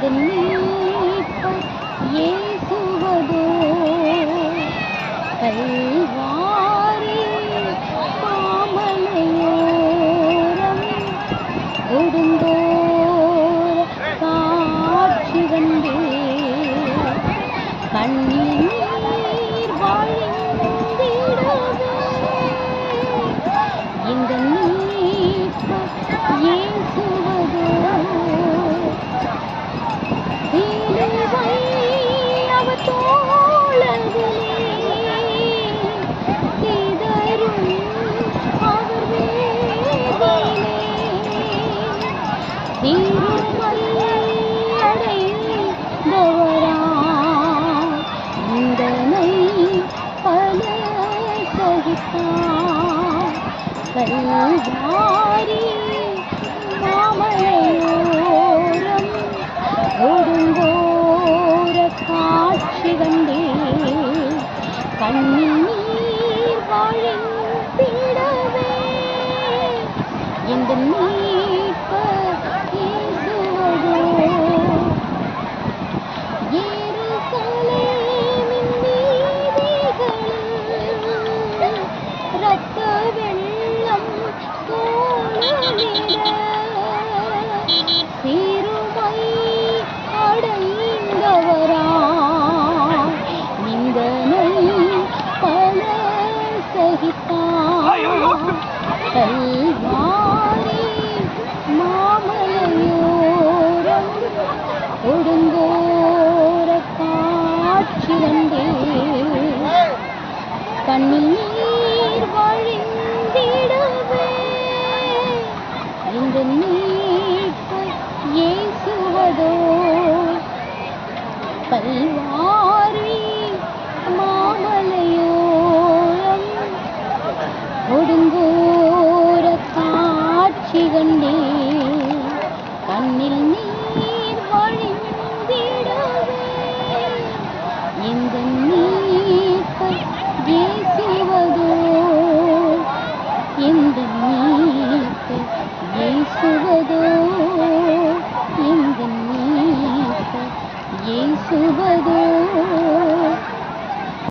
வந்து ஏசுவதோ. கல்வாரி பாமலையோரம் ஒடுங்கோர காட்சி வந்து கண்ணீர் வாழ்ந்திடவே இந்த நீ கல்வாரி மாமலையோரம் ஒடுங்கோர காட்சி கண்டே கண்ணீர் வழிந்திடவே இந்த நீ வந்து நீ போய் ஏசுவதோ பல்வாரி மாமலையோரம். ஒடுங்கோர காட்சி கண்டே. கண்ணில் நீர் வழிந்திடவே. எந்த நீர் ஏசுவதோ எந்த நீர் போய் ஏசுவதோ எங்கள் ஏசுவதோ